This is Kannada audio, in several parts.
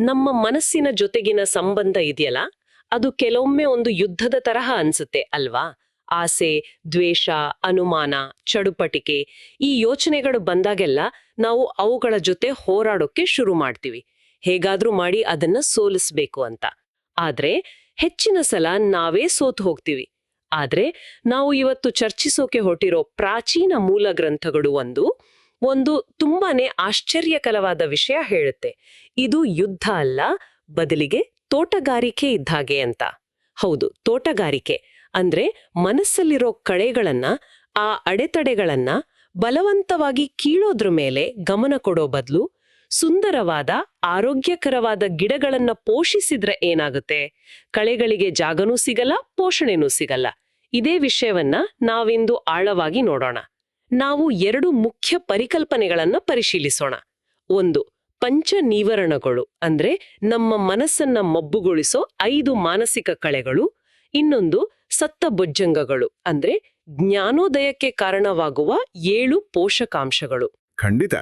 ನಮ್ಮ ಮನಸ್ಸಿನ ಜೊತೆಗಿನ ಸಂಬಂಧ ಇದೆಯಲ್ಲ, ಅದು ಕೆಲವೊಮ್ಮೆ ಒಂದು ಯುದ್ಧದ ತರಹ ಅನ್ಸುತ್ತೆ ಅಲ್ವಾ? ಆಸೆ, ದ್ವೇಷ, ಅನುಮಾನ, ಚಡುಪಟಿಕೆ ಈ ಯೋಚನೆಗಳು ಬಂದಾಗೆಲ್ಲ ನಾವು ಅವುಗಳ ಜೊತೆ ಹೋರಾಡೋಕೆ ಶುರು ಮಾಡ್ತೀವಿ. ಹೇಗಾದ್ರೂ ಮಾಡಿ ಅದನ್ನ ಸೋಲಿಸ್ಬೇಕು ಅಂತ. ಆದ್ರೆ ಹೆಚ್ಚಿನ ಸಲ ನಾವೇ ಸೋತು ಹೋಗ್ತೀವಿ. ಆದ್ರೆ ನಾವು ಇವತ್ತು ಚರ್ಚಿಸೋಕೆ ಹೊಟ್ಟಿರೋ ಪ್ರಾಚೀನ ಮೂಲ ಗ್ರಂಥಗಳು ಒಂದು ಒಂದು ತುಂಬಾನೇ ಆಶ್ಚರ್ಯಕರವಾದ ವಿಷಯ ಹೇಳುತ್ತೆ. ಇದು ಯುದ್ಧ ಅಲ್ಲ, ಬದಲಿಗೆ ತೋಟಗಾರಿಕೆ ಇದ್ದಾಗೆ ಅಂತ. ಹೌದು, ತೋಟಗಾರಿಕೆ. ಅಂದ್ರೆ ಮನಸ್ಸಲ್ಲಿರೋ ಕಳೆಗಳನ್ನ, ಆ ಅಡೆತಡೆಗಳನ್ನ ಬಲವಂತವಾಗಿ ಕೀಳೋದ್ರ ಮೇಲೆ ಗಮನ ಕೊಡೋ ಬದಲು ಸುಂದರವಾದ, ಆರೋಗ್ಯಕರವಾದ ಗಿಡಗಳನ್ನ ಪೋಷಿಸಿದ್ರೆ ಏನಾಗುತ್ತೆ? ಕಳೆಗಳಿಗೆ ಜಾಗನೂ ಸಿಗಲ್ಲ, ಪೋಷಣೆನೂ ಸಿಗಲ್ಲ. ಇದೇ ವಿಷಯವನ್ನ ನಾವಿಂದು ಆಳವಾಗಿ ನೋಡೋಣ. ನಾವು ಎರಡು ಮುಖ್ಯ ಪರಿಕಲ್ಪನೆಗಳನ್ನ ಪರಿಶೀಲಿಸೋಣ. ಒಂದು ಪಂಚ ನೀವರಣಗಳು ಅಂದ್ರೆ ನಮ್ಮ ಮನಸ್ಸನ್ನ ಮಬ್ಬುಗೊಳಿಸೋ ಐದು ಮಾನಸಿಕ ಕಳೆಗಳು. ಇನ್ನೊಂದು ಸತ್ತ ಬೊಜ್ಜಂಗಗಳು ಅಂದ್ರೆ ಜ್ಞಾನೋದಯಕ್ಕೆ ಕಾರಣವಾಗುವ ಏಳು ಪೋಷಕಾಂಶಗಳು. ಖಂಡಿತ.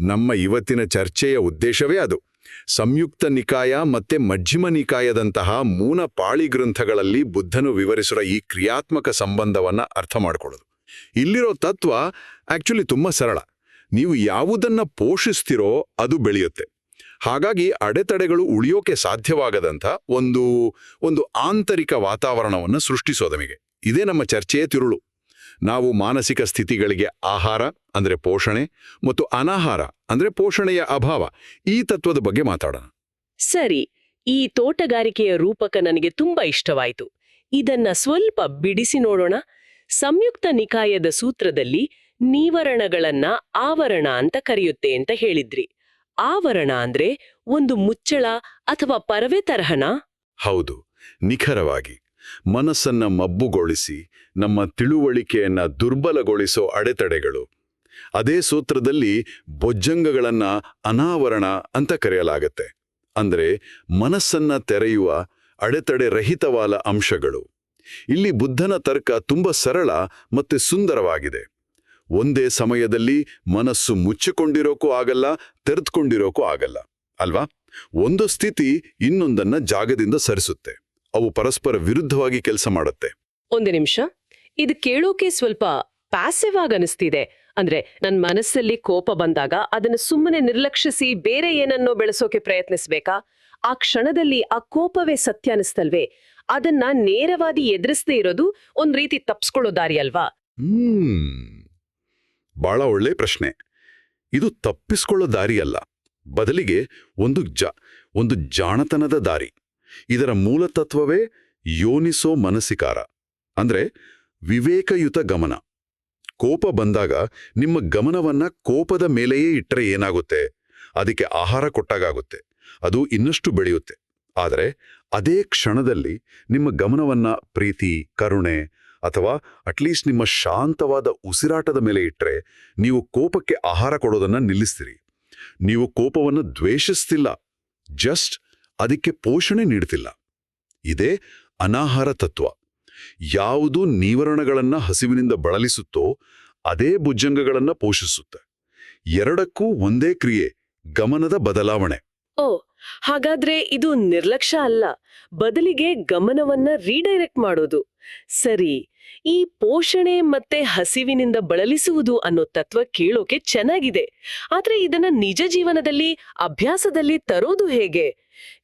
ನಮ್ಮ ಇವತ್ತಿನ ಚರ್ಚೆಯ ಉದ್ದೇಶವೇ ಅದು. ಸಂಯುಕ್ತ ನಿಕಾಯ ಮತ್ತೆ ಮಜ್ಜಿಮ ನಿಕಾಯದಂತಹ ಮೂಲ ಪಾಳಿ ಗ್ರಂಥಗಳಲ್ಲಿ ಬುದ್ಧನು ವಿವರಿಸಿರೋ ಈ ಕ್ರಿಯಾತ್ಮಕ ಸಂಬಂಧವನ್ನ ಅರ್ಥ ಮಾಡ್ಕೊಳ್ಳೋದು. ಇಲ್ಲಿರೋ ತತ್ವ ಆಕ್ಚುಲಿ ತುಂಬಾ ಸರಳ. ನೀವು ಯಾವುದನ್ನ ಪೋಷಿಸ್ತಿರೋ ಅದು ಬೆಳೆಯುತ್ತೆ. ಹಾಗಾಗಿ ಅಡೆತಡೆಗಳು ಉಳಿಯೋಕೆ ಸಾಧ್ಯವಾಗದಂಥ ಒಂದು ಒಂದು ಆಂತರಿಕ ವಾತಾವರಣವನ್ನು ಸೃಷ್ಟಿಸೋದಮಿಗೆ ಇದೇ ನಮ್ಮ ಚರ್ಚೆಯ ತಿರುಳು. ನಾವು ಮಾನಸಿಕ ಸ್ಥಿತಿಗಳಿಗೆ ಆಹಾರ, ಅಂದ್ರೆ ಪೋಷಣೆ, ಮತ್ತು ಅನಾಹಾರ, ಅಂದ್ರೆ ಪೋಷಣೆಯ ಅಭಾವ, ಈ ತತ್ವದ ಬಗ್ಗೆ ಮಾತಾಡೋಣ. ಸರಿ, ಈ ತೋಟಗಾರಿಕೆಯ ರೂಪಕ ನನಗೆ ತುಂಬಾ ಇಷ್ಟವಾಯಿತು. ಇದನ್ನ ಸ್ವಲ್ಪ ಬಿಡಿಸಿ ನೋಡೋಣ. ಸಂಯುಕ್ತ ನಿಕಾಯದ ಸೂತ್ರದಲ್ಲಿ ನೀವರಣಗಳನ್ನ ಆವರಣ ಅಂತ ಕರೆಯುತ್ತೆ ಅಂತ ಹೇಳಿದ್ರಿ. ಆವರಣ ಅಂದ್ರೆ ಒಂದು ಮುಚ್ಚಳ ಅಥವಾ ಪರವೆ ತರಹನ? ಹೌದು. ನಿಖರವಾಗಿ. ಮನಸ್ಸನ್ನ ಮಬ್ಬುಗೊಳಿಸಿ, ನಮ್ಮ ತಿಳುವಳಿಕೆಯನ್ನ ದುರ್ಬಲಗೊಳಿಸೋ ಅಡೆತಡೆಗಳು. ಅದೇ ಸೂತ್ರದಲ್ಲಿ ಬೊಜ್ಜಂಗಗಳನ್ನ ಅನಾವರಣ ಅಂತ ಕರೆಯಲಾಗತ್ತೆ. ಅಂದ್ರೆ ಮನಸ್ಸನ್ನ ತೆರೆಯುವ ಅಡೆತಡೆ ರಹಿತವಾದ ಅಂಶಗಳು. ಇಲ್ಲಿ ಬುದ್ಧನ ತರ್ಕ ತುಂಬ ಸರಳ ಮತ್ತೆ ಸುಂದರವಾಗಿದೆ. ಒಂದೇ ಸಮಯದಲ್ಲಿ ಮನಸ್ಸು ಮುಚ್ಚಿಕೊಂಡಿರೋಕೂ ಆಗಲ್ಲ, ತೆರೆದುಕೊಂಡಿರೋಕೂ ಆಗಲ್ಲ, ಅಲ್ವಾ? ಒಂದು ಸ್ಥಿತಿ ಇನ್ನೊಂದನ್ನ ಜಾಗದಿಂದ ಸರಿಸುತ್ತೆ. ಅವು ಪರಸ್ಪರ ವಿರುದ್ಧವಾಗಿ ಕೆಲಸ ಮಾಡುತ್ತೆ. ಒಂದು ನಿಮಿಷ. ಇದು ಕೇಳೋಕೆ ಸ್ವಲ್ಪ ಪ್ಯಾಸಿವ್ ಆಗಿ ಅನಿಸ್ತಿದೆ. ಅಂದ್ರೆ ನನ್ನ ಮನಸ್ಸಲ್ಲಿ ಕೋಪ ಬಂದಾಗ ಅದನ್ನ ಸುಮ್ಮನೆ ನಿರ್ಲಕ್ಷಿಸಿ ಬೇರೆ ಏನನ್ನೋ ಬೆಳೆಸೋಕೆ ಪ್ರಯತ್ನಿಸ್ಬೇಕಾ? ಆ ಕ್ಷಣದಲ್ಲಿ ಆ ಕೋಪವೇ ಸತ್ಯ ಅನಿಸ್ತಲ್ವೇ? ಅದನ್ನ ನೇರವಾಗಿ ಎದುರಿಸದೇ ಇರೋದು ಒಂದ್ ರೀತಿ ತಪ್ಸ್ಕೊಳ್ಳೋ ದಾರಿ ಅಲ್ವಾ? ಹ್ಮ್. ಬಹಳ ಒಳ್ಳೆ ಪ್ರಶ್ನೆ. ಇದು ತಪ್ಪಿಸ್ಕೊಳ್ಳೋ ದಾರಿ ಅಲ್ಲ. ಬದಲಿಗೆ ಒಂದು ಜ, ಒಂದು ಜಾಣತನದ ದಾರಿ. ಇದರ ಮೂಲ ತತ್ವವೇ ಯೋನಿಸೋ ಮನಸ್ಸಿಕಾರ. ಅಂದ್ರೆ ವಿವೇಕಯುತ ಗಮನ. ಕೋಪ ಬಂದಾಗ ನಿಮ್ಮ ಗಮನವನ್ನ ಕೋಪದ ಮೇಲೆಯೇ ಇಟ್ಟರೆ ಏನಾಗುತ್ತೆ? ಅದಕ್ಕೆ ಆಹಾರ ಕೊಟ್ಟಾಗುತ್ತೆ ಅದು ಇನ್ನಷ್ಟು ಬೆಳೆಯುತ್ತೆ. ಆದರೆ ಅದೇ ಕ್ಷಣದಲ್ಲಿ ನಿಮ್ಮ ಗಮನವನ್ನ, ಪ್ರೀತಿ, ಕರುಣೆ ಅಥವಾ ಅಟ್ಲೀಸ್ಟ್ ನಿಮ್ಮ ಶಾಂತವಾದ ಉಸಿರಾಟದ ಮೇಲೆ ಇಟ್ಟರೆ ನೀವು ಕೋಪಕ್ಕೆ ಆಹಾರ ಕೊಡೋದನ್ನು ನಿಲ್ಲಿಸ್ತೀರಿ. ನೀವು ಕೋಪವನ್ನು ದ್ವೇಷಿಸ್ತಿಲ್ಲ ಜಸ್ಟ್ ಅದಕ್ಕೆ ಪೋಷಣೆ ನೀಡ್ತಿಲ್ಲ. ಇದೇ ಅನಾಹಾರ ತತ್ವ. ಯಾವುದು ನೀವರಣಗಳನ್ನು ಹಸಿವಿನಿಂದ ಬಳಲಿಸುತ್ತೋ ಅದೇ ಭುಜಂಗಗಳನ್ನು ಪೋಷಿಸುತ್ತೆ. ಎರಡಕ್ಕೂ ಒಂದೇ ಕ್ರಿಯೆ, ಗಮನದ ಬದಲಾವಣೆ. ಓ ಹಾಗಾದ್ರೆ ಇದು ನಿರ್ಲಕ್ಷ್ಯ ಅಲ್ಲ. ಬದಲಿಗೆ ಗಮನವನ್ನ ರೀಡೈರೆಕ್ಟ್ ಮಾಡೋದು. ಸರಿ, ಈ ಪೋಷಣೆ ಮತ್ತೆ ಹಸಿವಿನಿಂದ ಬಳಲಿಸುವುದು ಅನ್ನೋ ತತ್ವ ಕೇಳೋಕೆ ಚೆನ್ನಾಗಿದೆ. ಆದ್ರೆ ಇದನ್ನ ನಿಜ ಜೀವನದಲ್ಲಿ, ಅಭ್ಯಾಸದಲ್ಲಿ ತರೋದು ಹೇಗೆ?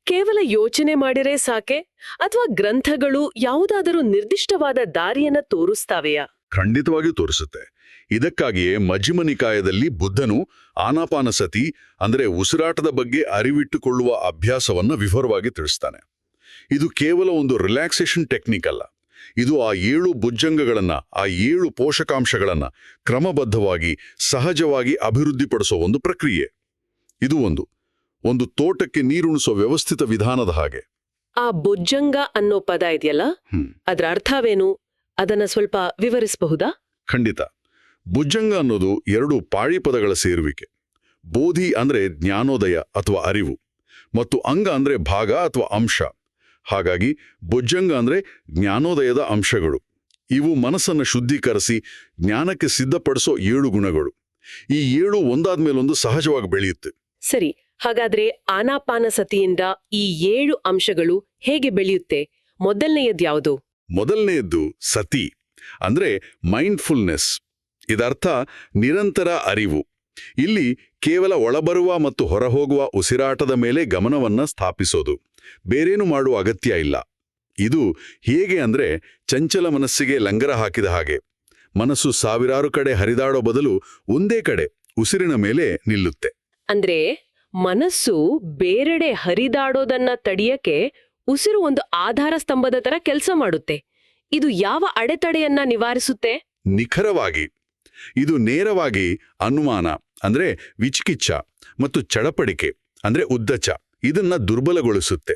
ಕೇವಲ ಯೋಚನೆ ಮಾಡಿರೇ ಸಾಕೆ? ಅಥವಾ ಗ್ರಂಥಗಳು ಯಾವುದಾದರೂ ನಿರ್ದಿಷ್ಟವಾದ ದಾರಿಯನ್ನ ತೋರಿಸ್ತಾವೆಯಾ? ಖಂಡಿತವಾಗಿಯೂ ತೋರಿಸುತ್ತೆ. ಇದಕ್ಕಾಗಿಯೇ ಮಜ್ಜಿಮ ನಿಕಾಯದಲ್ಲಿ ಬುದ್ಧನು ಆನಾಪಾನಸತಿ ಅಂದ್ರೆ ಉಸಿರಾಟದ ಬಗ್ಗೆ ಅರಿವಿಟ್ಟುಕೊಳ್ಳುವ ಅಭ್ಯಾಸವನ್ನ ವಿವರವಾಗಿ ತಿಳಿಸ್ತಾನೆ. ಇದು ಕೇವಲ ಒಂದು ರಿಲ್ಯಾಕ್ಸೇಷನ್ ಟೆಕ್ನಿಕ್ ಅಲ್ಲ. ಇದು ಆ ಏಳು ಭುಜ್ಜಂಗಗಳನ್ನು ಆ ಏಳು ಪೋಷಕಾಂಶಗಳನ್ನ ಕ್ರಮಬದ್ಧವಾಗಿ ಸಹಜವಾಗಿ ಅಭಿವೃದ್ಧಿಪಡಿಸೋ ಒಂದು ಪ್ರಕ್ರಿಯೆ. ಇದು ಒಂದು. ಒಂದು ತೋಟಕ್ಕೆ ನೀರುಣಿಸುವ ವ್ಯವಸ್ಥಿತ ವಿಧಾನದ ಹಾಗೆ. ಆ ಬೊಜ್ಜಂಗ ಅನ್ನೋ ಪದ ಇದೆಯಲ್ಲ? ಅದ್ರ ಅರ್ಥವೇನು? ಅದನ್ನ ಸ್ವಲ್ಪ ವಿವರಿಸಬಹುದಾ? ಖಂಡಿತ. ಭುಜಂಗ ಅನ್ನೋದು ಎರಡು ಪಾಳಿ ಪದಗಳ ಸೇರುವಿಕೆ. ಬೋಧಿ ಅಂದ್ರೆ ಜ್ಞಾನೋದಯ ಅಥವಾ ಅರಿವು ಮತ್ತು ಅಂಗ ಅಂದ್ರೆ ಭಾಗ ಅಥವಾ ಅಂಶ. ಹಾಗಾಗಿ ಭುಜಂಗ ಅಂದ್ರೆ ಜ್ಞಾನೋದಯದ ಅಂಶಗಳು. ಇವು ಮನಸ್ಸನ್ನು ಶುದ್ಧೀಕರಿಸಿ ಜ್ಞಾನಕ್ಕೆ ಸಿದ್ಧಪಡಿಸೋ ಏಳು ಗುಣಗಳು. ಈ ಏಳು ಒಂದಾದ್ಮೇಲೊಂದು ಸಹಜವಾಗಿ ಬೆಳೆಯುತ್ತೆ. ಸರಿ ಹಾಗಾದ್ರೆ ಆನಾಪಾನಸತಿಯಿಂದ ಈ ಏಳು ಅಂಶಗಳು ಹೇಗೆ ಬೆಳೆಯುತ್ತೆ? ಮೊದಲನೆಯದ್ಯಾವುದು? ಮೊದಲನೆಯದ್ದು ಸತಿ ಅಂದ್ರೆ ಮೈಂಡ್ಫುಲ್ನೆಸ್ ಇದರ್ಥ ನಿರಂತರ ಅರಿವು. ಇಲ್ಲಿ ಕೇವಲ ಒಳಬರುವ ಮತ್ತು ಹೊರಹೋಗುವ ಉಸಿರಾಟದ ಮೇಲೆ ಗಮನವನ್ನ ಸ್ಥಾಪಿಸೋದು. ಬೇರೇನು ಮಾಡುವ ಅಗತ್ಯ ಇಲ್ಲ. ಇದು ಹೇಗೆ ಅಂದ್ರೆ ಚಂಚಲ ಮನಸ್ಸಿಗೆ ಲಂಗರ ಹಾಕಿದ ಹಾಗೆ. ಮನಸ್ಸು ಸಾವಿರಾರು ಕಡೆ ಹರಿದಾಡೋ ಬದಲು ಒಂದೇ ಕಡೆ ಉಸಿರಿನ ಮೇಲೆ ನಿಲ್ಲುತ್ತೆ. ಅಂದ್ರೆ ಮನಸ್ಸು ಬೇರೆಡೆ ಹರಿದಾಡೋದನ್ನ ತಡಿಯಕ್ಕೆ ಉಸಿರು ಒಂದು ಆಧಾರ ಸ್ತಂಭದ ತರ ಕೆಲಸ ಮಾಡುತ್ತೆ. ಇದು ಯಾವ ಅಡೆತಡೆಯನ್ನ ನಿವಾರಿಸುತ್ತೆ? ನಿಖರವಾಗಿ ಇದು ನೇರವಾಗಿ ಅನುಮಾನ, ಅಂದ್ರೆ ವಿಚಿಕಿಚ್ಛ ಮತ್ತು ಚಡಪಡಿಕೆ, ಅಂದ್ರೆ ಉದ್ದಚ ಇದನ್ನ ದುರ್ಬಲಗೊಳಿಸುತ್ತೆ.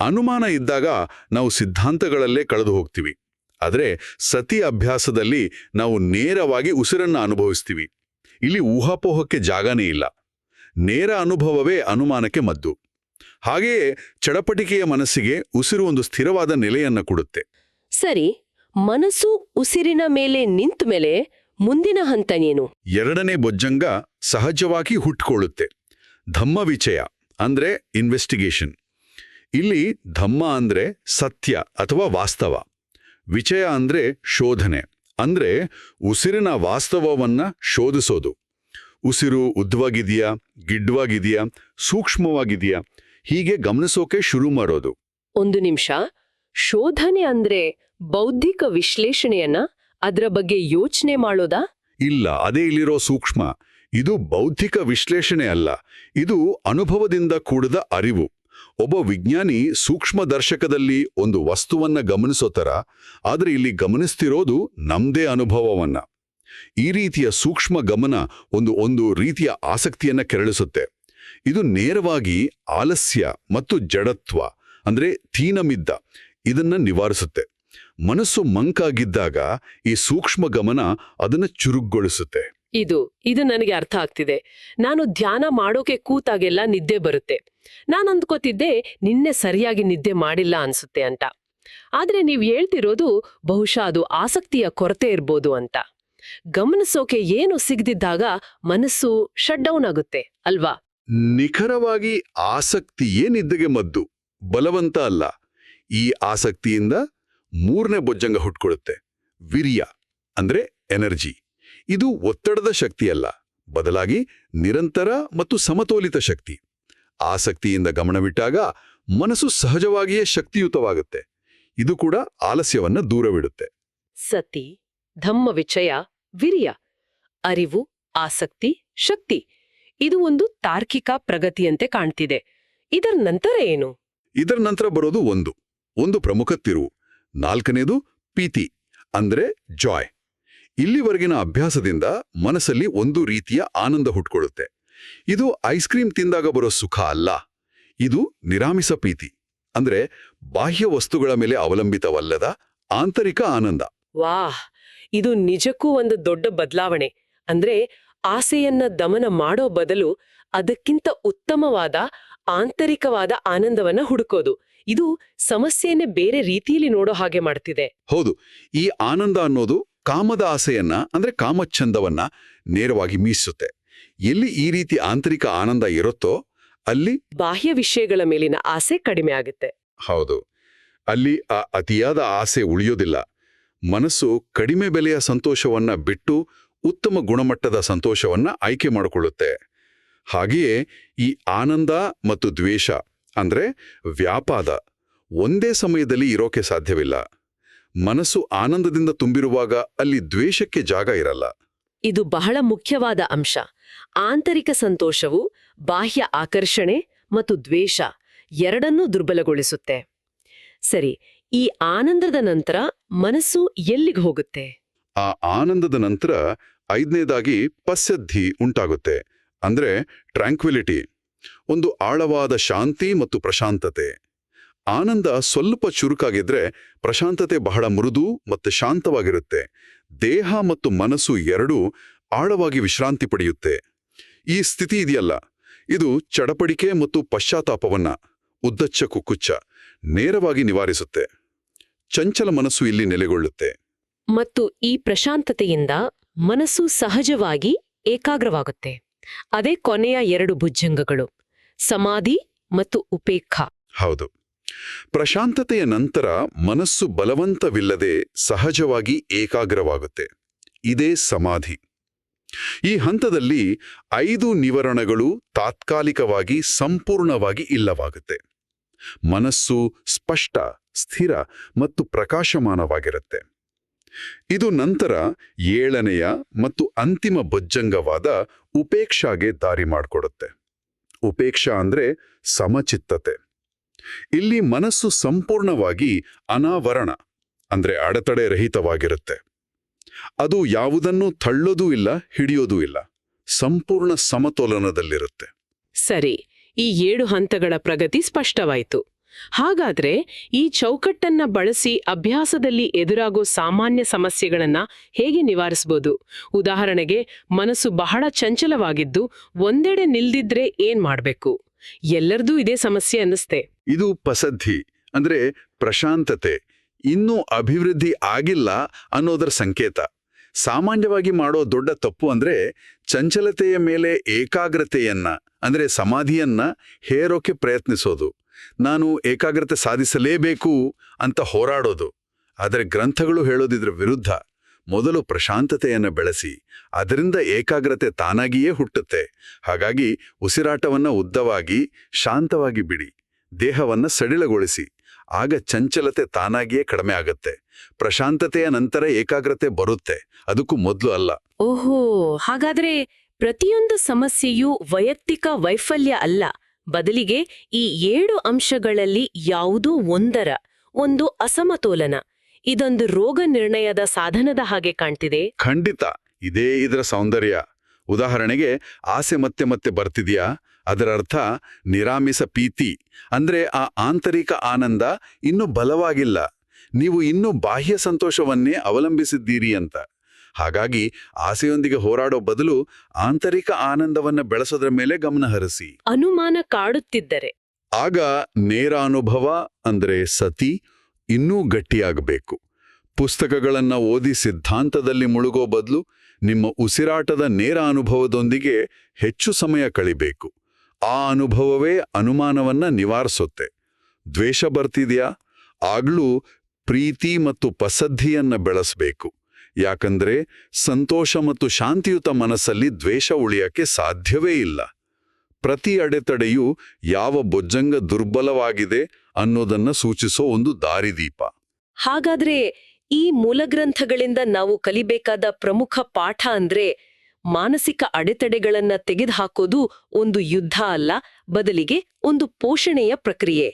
ಅನುಮಾನ ಇದ್ದಾಗ ನಾವು ಸಿದ್ಧಾಂತಗಳಲ್ಲೇ ಕಳೆದು ಹೋಗ್ತೀವಿ. ಆದರೆ ಸತಿ ಅಭ್ಯಾಸದಲ್ಲಿ ನಾವು ನೇರವಾಗಿ ಉಸಿರನ್ನು ಅನುಭವಿಸ್ತೀವಿ. ಇಲ್ಲಿ ಊಹಾಪೋಹಕ್ಕೆ ಜಾಗನೇ ಇಲ್ಲ. ನೇರ ಅನುಭವವೇ ಅನುಮಾನಕ್ಕೆ ಮದ್ದು. ಹಾಗೆಯೇ ಚಡಪಟಿಕೆಯ ಮನಸ್ಸಿಗೆ ಉಸಿರು ಒಂದು ಸ್ಥಿರವಾದ ನೆಲೆಯನ್ನು ಕೊಡುತ್ತೆ. ಸರಿ, ಮನಸ್ಸು ಉಸಿರಿನ ಮೇಲೆ ನಿಂತ ಮೇಲೆ ಮುಂದಿನ ಹಂತನೇನು ಎರಡನೇ ಬೊಜ್ಜಂಗ ಸಹಜವಾಗಿ ಹುಟ್ಕೊಳ್ಳುತ್ತೆ. ಧಮ್ಮ ವಿಚಯ ಅಂದ್ರೆ ಇನ್ವೆಸ್ಟಿಗೇಷನ್ ಇಲ್ಲಿ ಧಮ್ಮ ಅಂದ್ರೆ ಸತ್ಯ ಅಥವಾ ವಾಸ್ತವ. ವಿಚಯ ಅಂದ್ರೆ ಶೋಧನೆ ಅಂದ್ರೆ ಉಸಿರಿನ ವಾಸ್ತವವನ್ನ ಶೋಧಿಸೋದು. ಉಸಿರು ಉದ್ದವಾಗಿದೆಯಾ ಗಿಡ್ವಾಗಿದೆಯಾ ಸೂಕ್ಷ್ಮವಾಗಿದೆಯಾ ಹೀಗೆ ಗಮನಿಸೋಕೆ ಶುರು ಮಾಡೋದು. ಒಂದು ನಿಮಿಷ. ಶೋಧನೆ ಅಂದ್ರೆ ಬೌದ್ಧಿಕ ವಿಶ್ಲೇಷಣೆಯನ್ನ ಅದರ ಬಗ್ಗೆ ಯೋಚನೆ ಮಾಡೋದಾ? ಇಲ್ಲ, ಅದೇ ಇಲ್ಲಿರೋ ಸೂಕ್ಷ್ಮ. ಇದು ಬೌದ್ಧಿಕ ವಿಶ್ಲೇಷಣೆ ಅಲ್ಲ. ಇದು ಅನುಭವದಿಂದ ಕೂಡಿದ ಅರಿವು. ಒಬ್ಬ ವಿಜ್ಞಾನಿ ಸೂಕ್ಷ್ಮ ದರ್ಶಕದಲ್ಲಿ ಒಂದು ವಸ್ತುವನ್ನ ಗಮನಿಸೋ ಥರ, ಆದರೆ ಇಲ್ಲಿ ಗಮನಿಸ್ತಿರೋದು ನಮ್ದೇ ಅನುಭವವನ್ನ. ಈ ರೀತಿಯ ಸೂಕ್ಷ್ಮ ಗಮನ ಒಂದು ಒಂದು ರೀತಿಯ ಆಸಕ್ತಿಯನ್ನ ಕೆರಳಿಸುತ್ತೆ. ಇದು ನೇರವಾಗಿ ಆಲಸ್ಯ ಮತ್ತು ಜಡತ್ವ, ಅಂದ್ರೆ ತೀನಮಿದ್ದ, ಇದನ್ನ ನಿವಾರಿಸುತ್ತೆ. ಮನಸ್ಸು ಮಂಕಾಗಿದ್ದಾಗ ಈ ಸೂಕ್ಷ್ಮ ಗಮನ ಅದನ್ನ ಚುರುಗ್ಗೊಳಿಸುತ್ತೆ ಇದು ಇದು ನನಗೆ ಅರ್ಥ ಆಗ್ತಿದೆ. ನಾನು ಧ್ಯಾನ ಮಾಡೋಕೆ ಕೂತಾಗೆಲ್ಲ ನಿದ್ದೆ ಬರುತ್ತೆ. ನಾನು ಅಂದ್ಕೋತಿದ್ದೆ ನಿನ್ನೆ ಸರಿಯಾಗಿ ನಿದ್ದೆ ಮಾಡಿಲ್ಲ ಅನ್ಸುತ್ತೆ ಅಂತ. ಆದ್ರೆ ನೀವ್ ಹೇಳ್ತಿರೋದು ಬಹುಶಃ ಅದು ಆಸಕ್ತಿಯ ಕೊರತೆ ಇರ್ಬೋದು ಅಂತ. ಗಮನಿಸೋಕೆ ಏನು ಸಿಗದಿದ್ದಾಗ ಮನಸ್ಸು ಶಟ್ ಡೌನ್ ಆಗುತ್ತೆ ಅಲ್ವಾ? ನಿಖರವಾಗಿ ಆಸಕ್ತಿ ನಿದ್ದೆಗೆ ಮದ್ದು. ಬಲವಂತ ಅಲ್ಲ. ಈ ಆಸಕ್ತಿಯಿಂದ ಮೂರನೇ ಬೊಜ್ಜಂಗ ಹುಟ್ಕೊಳ್ಳುತ್ತೆ. ವಿರ್ಯ ಅಂದ್ರೆ ಎನರ್ಜಿ. ಇದು ಒತ್ತಡದ ಶಕ್ತಿಯಲ್ಲ ಬದಲಾಗಿ ನಿರಂತರ ಮತ್ತು ಸಮತೋಲಿತ ಶಕ್ತಿ. ಆಸಕ್ತಿಯಿಂದ ಗಮನವಿಟ್ಟಾಗ ಮನಸ್ಸು ಸಹಜವಾಗಿಯೇ ಶಕ್ತಿಯುತವಾಗುತ್ತೆ. ಇದು ಕೂಡ ಆಲಸ್ಯವನ್ನ ದೂರವಿಡುತ್ತೆ. ಸತಿ ಧಮ್ಮ ವಿಚಯ ವಿರ್ಯ. ಅರಿವು ಆಸಕ್ತಿ ಶಕ್ತಿ. ಇದು ಒಂದು ತಾರ್ಕಿಕ ಪ್ರಗತಿಯಂತೆ ಕಾಣ್ತಿದೆ. ಇದರ ನಂತರ ಏನು? ಇದರ ನಂತರ ಬರೋದು ಒಂದು ಒಂದು ಪ್ರಮುಖ ತಿರುವು. ನಾಲ್ಕನೇದು ಪೀತಿ ಅಂದ್ರೆ ಜಾಯ್ ಇಲ್ಲಿವರೆಗಿನ ಅಭ್ಯಾಸದಿಂದ ಮನಸ್ಸಲ್ಲಿ ಒಂದು ರೀತಿಯ ಆನಂದ ಹುಟ್ಕೊಳ್ಳುತ್ತೆ. ಇದು ಐಸ್ ಕ್ರೀಮ್ ತಿಂದಾಗ ಬರೋ ಸುಖ ಅಲ್ಲ, ಇದು ನಿರಾಮಿಸ ಪ್ರೀತಿ, ಅಂದ್ರೆ ಬಾಹ್ಯ ವಸ್ತುಗಳ ಮೇಲೆ ಅವಲಂಬಿತವಲ್ಲದ ಆಂತರಿಕ ಆನಂದ. ವಾಹ್! ಇದು ನಿಜಕ್ಕೂ ಒಂದು ದೊಡ್ಡ ಬದಲಾವಣೆ, ಅಂದ್ರೆ ಆಸೆಯನ್ನ ದಮನ ಮಾಡೋ ಬದಲು ಅದಕ್ಕಿಂತ ಉತ್ತಮವಾದ ಆಂತರಿಕವಾದ ಆನಂದವನ್ನ ಹುಡುಕೋದು. ಇದು ಸಮಸ್ಯೆಯನ್ನೇ ಬೇರೆ ರೀತಿಯಲ್ಲಿ ನೋಡೋ ಹಾಗೆ ಮಾಡ್ತಿದೆ. ಹೌದು. ಈ ಆನಂದ ಅನ್ನೋದು ಕಾಮದ ಆಸೆಯನ್ನ ಅಂದ್ರೆ ಕಾಮಚ್ಛಂದವನ್ನ ನೇರವಾಗಿ ಮೀಸುತ್ತೆ. ಎಲ್ಲಿ ಈ ರೀತಿ ಆಂತರಿಕ ಆನಂದ ಇರುತ್ತೋ ಅಲ್ಲಿ ಬಾಹ್ಯ ವಿಷಯಗಳ ಮೇಲಿನ ಆಸೆ ಕಡಿಮೆ ಆಗುತ್ತೆ. ಹೌದು. ಅಲ್ಲಿ ಆ ಅತಿಯಾದ ಆಸೆ ಉಳಿಯೋದಿಲ್ಲ. ಮನಸ್ಸು ಕಡಿಮೆ ಬೆಲೆಯ ಸಂತೋಷವನ್ನ ಬಿಟ್ಟು ಉತ್ತಮ ಗುಣಮಟ್ಟದ ಸಂತೋಷವನ್ನ ಆಯ್ಕೆ ಮಾಡಿಕೊಳ್ಳುತ್ತೆ. ಹಾಗೆಯೇ ಈ ಆನಂದ ಮತ್ತು ದ್ವೇಷ ಅಂದ್ರೆ ವ್ಯಾಪಾದ ಒಂದೇ ಸಮಯದಲ್ಲಿ ಇರೋಕೆ ಸಾಧ್ಯವಿಲ್ಲ. ಮನಸ್ಸು ಆನಂದದಿಂದ ತುಂಬಿರುವಾಗ ಅಲ್ಲಿ ದ್ವೇಷಕ್ಕೆ ಜಾಗ ಇರಲ್ಲ. ಇದು ಬಹಳ ಮುಖ್ಯವಾದ ಅಂಶ. ಆಂತರಿಕ ಸಂತೋಷವು ಬಾಹ್ಯ ಆಕರ್ಷಣೆ ಮತ್ತು ದ್ವೇಷ ಎರಡನ್ನೂ ದುರ್ಬಲಗೊಳಿಸುತ್ತೆ. ಸರಿ ಈ ಆನಂದದ ನಂತರ ಮನಸ್ಸು ಎಲ್ಲಿಗೆ ಹೋಗುತ್ತೆ? ಆ ಆನಂದದ ನಂತರ ಐದನೇದಾಗಿ ಪಸ್ಯದ್ಧಿ ಉಂಟಾಗುತ್ತೆ. ಅಂದ್ರೆ ಟ್ರ್ಯಾಂಕ್ವಿಲಿಟಿ ಒಂದು ಆಳವಾದ ಶಾಂತಿ ಮತ್ತು ಪ್ರಶಾಂತತೆ. ಆನಂದ ಸ್ವಲ್ಪ ಚುರುಕಾಗಿದ್ರೆ ಪ್ರಶಾಂತತೆ ಬಹಳ ಮೃದು ಮತ್ತು ಶಾಂತವಾಗಿರುತ್ತೆ. ದೇಹ ಮತ್ತು ಮನಸ್ಸು ಎರಡೂ ಆಳವಾಗಿ ವಿಶ್ರಾಂತಿ ಪಡೆಯುತ್ತೆ. ಈ ಸ್ಥಿತಿ ಇದೆಯಲ್ಲ, ಇದು ಚಡಪಡಿಕೆ ಮತ್ತು ಪಶ್ಚಾತ್ತಾಪವನ್ನ, ಉದ್ದಚ್ಚ ಕುಕ್ಕುಚ್ಚ, ನೇರವಾಗಿ ನಿವಾರಿಸುತ್ತೆ. ಚಂಚಲ ಮನಸ್ಸು ಇಲ್ಲಿ ನೆಲೆಗೊಳ್ಳುತ್ತೆ. ಮತ್ತು ಈ ಪ್ರಶಾಂತತೆಯಿಂದ ಮನಸ್ಸು ಸಹಜವಾಗಿ ಏಕಾಗ್ರವಾಗುತ್ತೆ. ಅದೇ ಕೊನೆಯ ಎರಡು ಭುಜಂಗಗಳು, ಸಮಾಧಿ ಮತ್ತು ಉಪೇಕ್ಷಾ. ಹೌದು. ಪ್ರಶಾಂತತೆಯ ನಂತರ ಮನಸ್ಸು ಬಲವಂತವಿಲ್ಲದೆ ಸಹಜವಾಗಿ ಏಕಾಗ್ರವಾಗುತ್ತೆ. ಇದೇ ಸಮಾಧಿ. ಈ ಹಂತದಲ್ಲಿ ಐದು ನಿವರಣಗಳು ತಾತ್ಕಾಲಿಕವಾಗಿ ಸಂಪೂರ್ಣವಾಗಿ ಇಲ್ಲವಾಗುತ್ತೆ. ಮನಸ್ಸು ಸ್ಪಷ್ಟ, ಸ್ಥಿರ ಮತ್ತು ಪ್ರಕಾಶಮಾನವಾಗಿರುತ್ತೆ. ಇದು ನಂತರ ಏಳನೆಯ ಮತ್ತು ಅಂತಿಮ ಬೊಜ್ಜಂಗವಾದ ಉಪೇಕ್ಷಾಗೆ ದಾರಿ ಮಾಡಿಕೊಡುತ್ತೆ. ಉಪೇಕ್ಷಾ ಅಂದ್ರೆ ಸಮಚಿತ್ತತೆ. ಇಲ್ಲಿ ಮನಸ್ಸು ಸಂಪೂರ್ಣವಾಗಿ ಅನಾವರಣ, ಅಂದ್ರೆ ಅಡೆತಡೆ ರಹಿತವಾಗಿರುತ್ತೆ. ಅದು ಯಾವುದನ್ನು ತಳ್ಳೋದೂ ಇಲ್ಲ, ಹಿಡಿಯೋದೂ ಇಲ್ಲ. ಸಂಪೂರ್ಣ ಸಮತೋಲನದಲ್ಲಿರುತ್ತೆ. ಸರಿ, ಈ ಏಳು ಹಂತಗಳ ಪ್ರಗತಿ ಸ್ಪಷ್ಟವಾಯಿತು. ಹಾಗಾದ್ರೆ ಈ ಚೌಕಟ್ಟನ್ನ ಬಳಸಿ ಅಭ್ಯಾಸದಲ್ಲಿ ಎದುರಾಗೋ ಸಾಮಾನ್ಯ ಸಮಸ್ಯೆಗಳನ್ನ ಹೇಗೆ ನಿವಾರಿಸಬಹುದು ಉದಾಹರಣೆಗೆ, ಮನಸ್ಸು ಬಹಳ ಚಂಚಲವಾಗಿದ್ದು ಒಂದೆಡೆ ನಿಲ್ದಿದ್ರೆ ಏನ್ ಮಾಡ್ಬೇಕು? ಎಲ್ಲರದೂ ಇದೇ ಸಮಸ್ಯೆ ಅನ್ನಿಸ್ತೆ. ಇದು ಪಸದ್ಧಿ ಅಂದ್ರೆ ಪ್ರಶಾಂತತೆ. ಇನ್ನೂ ಅಭಿವೃದ್ಧಿ ಆಗಿಲ್ಲ ಅನ್ನೋದರ ಸಂಕೇತ. ಸಾಮಾನ್ಯವಾಗಿ ಮಾಡೋ ದೊಡ್ಡ ತಪ್ಪು ಅಂದ್ರೆ ಚಂಚಲತೆಯ ಮೇಲೆ ಏಕಾಗ್ರತೆಯನ್ನ, ಅಂದ್ರೆ ಸಮಾಧಿಯನ್ನ ಹೇರೋಕೆ ಪ್ರಯತ್ನಿಸೋದು. ನಾನು ಏಕಾಗ್ರತೆ ಸಾಧಿಸಲೇಬೇಕು ಅಂತ ಹೋರಾಡೋದು. ಆದರೆ ಗ್ರಂಥಗಳು ಹೇಳೋದಿದ್ರ ವಿರುದ್ಧ ಮೊದಲು ಪ್ರಶಾಂತತೆಯನ್ನು ಬೆಳೆಸಿ, ಅದರಿಂದ ಏಕಾಗ್ರತೆ ತಾನಾಗಿಯೇ ಹುಟ್ಟುತ್ತೆ. ಹಾಗಾಗಿ ಉಸಿರಾಟವನ್ನು ಉದ್ದವಾಗಿ, ಶಾಂತವಾಗಿ ಬಿಡಿ. ದೇಹವನ್ನು ಸಡಿಲಗೊಳಿಸಿ. ಆಗ ಚಂಚಲತೆ ತಾನಾಗಿಯೇ ಕಡಿಮೆ ಆಗತ್ತೆ. ಪ್ರಶಾಂತತೆಯ ನಂತರ ಏಕಾಗ್ರತೆ ಬರುತ್ತೆ. ಅದಕ್ಕೂ ಮೊದಲು ಅಲ್ಲ. ಓಹೋ, ಹಾಗಾದ್ರೆ ಪ್ರತಿಯೊಂದು ಸಮಸ್ಯೆಯೂ ವೈಯಕ್ತಿಕ ವೈಫಲ್ಯ ಅಲ್ಲ. ಬದಲಿಗೆ ಈ ಏಳು ಅಂಶಗಳಲ್ಲಿ ಯಾವುದೋ ಒಂದರ, ಒಂದು ಅಸಮತೋಲನ, ಇದೊಂದು ರೋಗ ನಿರ್ಣಯದ ಸಾಧನದ ಹಾಗೆ ಕಾಣ್ತಿದೆ. ಖಂಡಿತ, ಇದೇ ಇದರ ಸೌಂದರ್ಯ. ಉದಾಹರಣೆಗೆ, ಆಸೆ ಮತ್ತೆ ಮತ್ತೆ ಬರ್ತಿದ್ಯಾ? ಅದರ ಅರ್ಥ ನಿರಾಮಿಸ ಪ್ರೀತಿ, ಅಂದ್ರೆ ಆ ಆಂತರಿಕ ಆನಂದ ಇನ್ನೂ ಬಲವಾಗಿಲ್ಲ. ನೀವು ಇನ್ನೂ ಬಾಹ್ಯ ಸಂತೋಷವನ್ನೇ ಅವಲಂಬಿಸಿದ್ದೀರಿ ಅಂತ. ಹಾಗಾಗಿ ಆಸೆಯೊಂದಿಗೆ ಹೋರಾಡೋ ಬದಲು ಆಂತರಿಕ ಆನಂದವನ್ನ ಬೆಳೆಸೋದ್ರ ಮೇಲೆ ಗಮನ ಹರಿಸಿ. ಅನುಮಾನ ಕಾಡುತ್ತಿದ್ದರೆ. ಆಗ ನೇರ ಅನುಭವ ಅಂದ್ರೆ ಸತಿ ಇನ್ನೂ ಗಟ್ಟಿಯಾಗಬೇಕು. ಪುಸ್ತಕಗಳನ್ನ ಓದಿ ಸಿದ್ಧಾಂತದಲ್ಲಿ ಮುಳುಗೋ ಬದಲು ನಿಮ್ಮ ಉಸಿರಾಟದ ನೇರ ಅನುಭವದೊಂದಿಗೆ ಹೆಚ್ಚು ಸಮಯ ಕಳಿಬೇಕು. ಆ ಅನುಭವವೇ ಅನುಮಾನವನ್ನ ನಿವಾರಿಸುತ್ತೆ. ದ್ವೇಷ ಬರ್ತಿದ್ಯಾ? ಆಗ್ಲೂ ಪ್ರೀತಿ ಮತ್ತು ಪಸದ್ಧಿಯನ್ನ ಬೆಳೆಸಬೇಕು. ಯಾಕಂದ್ರೆ ಸಂತೋಷ ಮತ್ತು ಶಾಂತಿಯುತ ಮನಸ್ಸಲ್ಲಿ ದ್ವೇಷ ಉಳಿಯಕ್ಕೆ ಸಾಧ್ಯವೇ ಇಲ್ಲ. ಪ್ರತಿ ಅಡೆತಡೆಯು ಯಾವ ಬೊಜ್ಜಂಗ ದುರ್ಬಲವಾಗಿದೆ ಅನ್ನೋದನ್ನ ಸೂಚಿಸೋ ಒಂದು ದಾರಿದೀಪ. ಹಾಗಾದ್ರೆ ಈ ಮೂಲಗ್ರಂಥಗಳಿಂದ ನಾವು ಕಲಿಬೇಕಾದ ಪ್ರಮುಖ ಪಾಠ ಅಂದ್ರೆ ಮಾನಸಿಕ ಅಡೆತಡೆಗಳನ್ನ ತೆಗೆದುಹಾಕೋದು ಒಂದು ಯುದ್ಧ ಅಲ್ಲ, ಬದಲಿಗೆ ಒಂದು ಪೋಷಣೆಯ ಪ್ರಕ್ರಿಯೆ.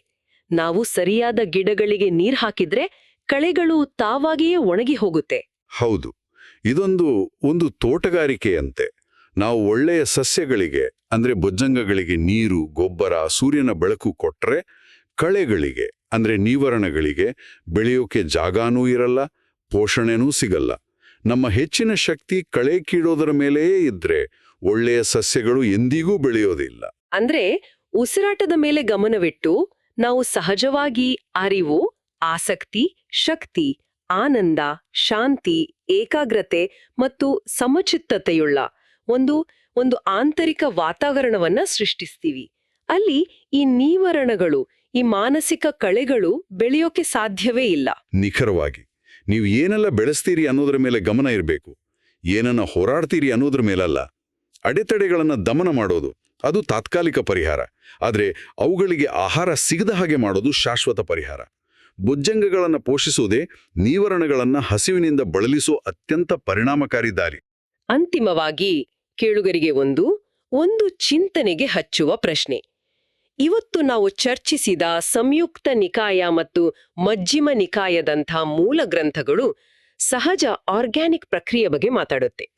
ನಾವು ಸರಿಯಾದ ಗಿಡಗಳಿಗೆ ನೀರ್ ಹಾಕಿದ್ರೆ ಕಳೆಗಳು ತಾವಾಗಿಯೇ ಒಣಗಿ ಹೋಗುತ್ತೆ. ಹೌದು. ಇದೊಂದು, ಒಂದು ತೋಟಗಾರಿಕೆಯಂತೆ. ನಾವು ಒಳ್ಳೆಯ ಸಸ್ಯಗಳಿಗೆ, ಅಂದ್ರೆ ಬೊಜ್ಜಂಗಗಳಿಗೆ ನೀರು, ಗೊಬ್ಬರ, ಸೂರ್ಯನ ಬೆಳಕು ಕೊಟ್ಟರೆ ಕಳೆಗಳಿಗೆ, ಅಂದ್ರೆ ನೀವರಣಗಳಿಗೆ ಬೆಳೆಯೋಕೆ ಜಾಗಾನೂ ಇರಲ್ಲ, ಪೋಷಣೆನೂ ಸಿಗಲ್ಲ. ನಮ್ಮ ಹೆಚ್ಚಿನ ಶಕ್ತಿ ಕಳೆ ಕೀಳೋದರ ಮೇಲೆಯೇ ಇದ್ರೆ ಒಳ್ಳೆಯ ಸಸ್ಯಗಳು ಎಂದಿಗೂ ಬೆಳೆಯೋದಿಲ್ಲ. ಅಂದ್ರೆ ಉಸಿರಾಟದ ಮೇಲೆ ಗಮನವಿಟ್ಟು ನಾವು ಸಹಜವಾಗಿ ಅರಿವು, ಆಸಕ್ತಿ, ಶಕ್ತಿ ಆನಂದ, ಶಾಂತಿ, ಏಕಾಗ್ರತೆ ಮತ್ತು ಸಮಚಿತ್ತತೆಯುಳ್ಳ ಒಂದು ಒಂದು ಆಂತರಿಕ ವಾತಾವರಣವನ್ನ ಸೃಷ್ಟಿಸ್ತೀವಿ. ಅಲ್ಲಿ ಈ ನೀವರಣಗಳು, ಈ ಮಾನಸಿಕ ಕಳೆಗಳು ಬೆಳೆಯೋಕೆ ಸಾಧ್ಯವೇ ಇಲ್ಲ. ನಿಖರವಾಗಿ, ನೀವು ಏನೆಲ್ಲ ಬೆಳೆಸ್ತೀರಿ ಅನ್ನೋದ್ರ ಮೇಲೆ ಗಮನ ಇರಬೇಕು. ಏನನ್ನ ಹೋರಾಡ್ತೀರಿ ಅನ್ನೋದ್ರ ಮೇಲಲ್ಲ. ಅಡೆತಡೆಗಳನ್ನು ದಮನ ಮಾಡೋದು, ಅದು ತಾತ್ಕಾಲಿಕ ಪರಿಹಾರ. ಆದರೆ, ಅವುಗಳಿಗೆ ಆಹಾರ ಸಿಗದ ಹಾಗೆ ಮಾಡೋದು ಶಾಶ್ವತ ಪರಿಹಾರ. ಬುಜ್ಜಂಗಗಳನ್ನು ಪೋಷಿಸುವುದೇ ನೀವರಣಗಳನ್ನು ಹಸಿವಿನಿಂದ ಬಳಲಿಸುವ ಅತ್ಯಂತ ಪರಿಣಾಮಕಾರಿ ದಾರಿ. ಅಂತಿಮವಾಗಿ ಕೇಳುಗರಿಗೆ ಒಂದು ಒಂದು ಚಿಂತನೆಗೆ ಹಚ್ಚುವ ಪ್ರಶ್ನೆ. ಇವತ್ತು ನಾವು ಚರ್ಚಿಸಿದ ಸಂಯುಕ್ತ ನಿಕಾಯ ಮತ್ತು ಮಜ್ಜಿಮ ನಿಕಾಯದಂಥ ಮೂಲ ಗ್ರಂಥಗಳು ಸಹಜ ಆರ್ಗ್ಯಾನಿಕ್ ಪ್ರಕ್ರಿಯೆ ಬಗ್ಗೆ ಮಾತಾಡುತ್ತೆ.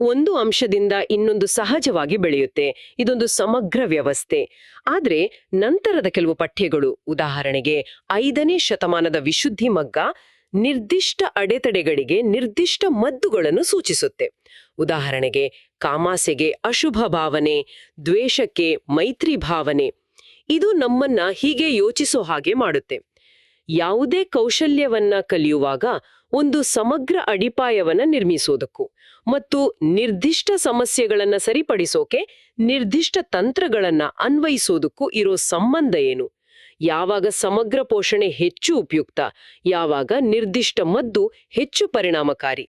ಒಂದು ಅಂಶದಿಂದ ಇನ್ನೊಂದು ಸಹಜವಾಗಿ ಬೆಳೆಯುತ್ತೆ. ಇದೊಂದು ಸಮಗ್ರ ವ್ಯವಸ್ಥೆ. ಆದರೆ ನಂತರದ ಕೆಲವು ಪಠ್ಯಗಳು, ಉದಾಹರಣೆಗೆ ಐದನೇ ಶತಮಾನದ ವಿಶುದ್ಧಿ ಮಗ್ಗ ನಿರ್ದಿಷ್ಟ ಅಡೆತಡೆಗಳಿಗೆ ನಿರ್ದಿಷ್ಟ ಮದ್ದುಗಳನ್ನು ಸೂಚಿಸುತ್ತೆ. ಉದಾಹರಣೆಗೆ ಕಾಮಾಸೆಗೆ ಅಶುಭ ಭಾವನೆ, ದ್ವೇಷಕ್ಕೆ ಮೈತ್ರಿ ಭಾವನೆ, ಇದು ನಮ್ಮನ್ನ ಹೀಗೆ ಯೋಚಿಸೋ ಹಾಗೆ ಮಾಡುತ್ತೆ. ಯಾವುದೇ ಕೌಶಲ್ಯವನ್ನ ಕಲಿಯುವಾಗ ಒಂದು ಸಮಗ್ರ ಅಡಿಪಾಯವನ್ನ ನಿರ್ಮಿಸೋದಕ್ಕೂ. ಮತ್ತು ನಿರ್ದಿಷ್ಟ ಸಮಸ್ಯೆಗಳನ್ನ ಸರಿಪಡಿಸೋಕೆ ನಿರ್ದಿಷ್ಟ ತಂತ್ರಗಳನ್ನ ಅನ್ವಯಿಸೋದಕ್ಕೂ ಇರೋ ಸಂಬಂಧ ಏನು? ಯಾವಾಗ ಸಮಗ್ರ ಪೋಷಣೆ ಹೆಚ್ಚು ಉಪಯುಕ್ತ, ಯಾವಾಗ ನಿರ್ದಿಷ್ಟ ಮದ್ದು ಹೆಚ್ಚು ಪರಿಣಾಮಕಾರಿ?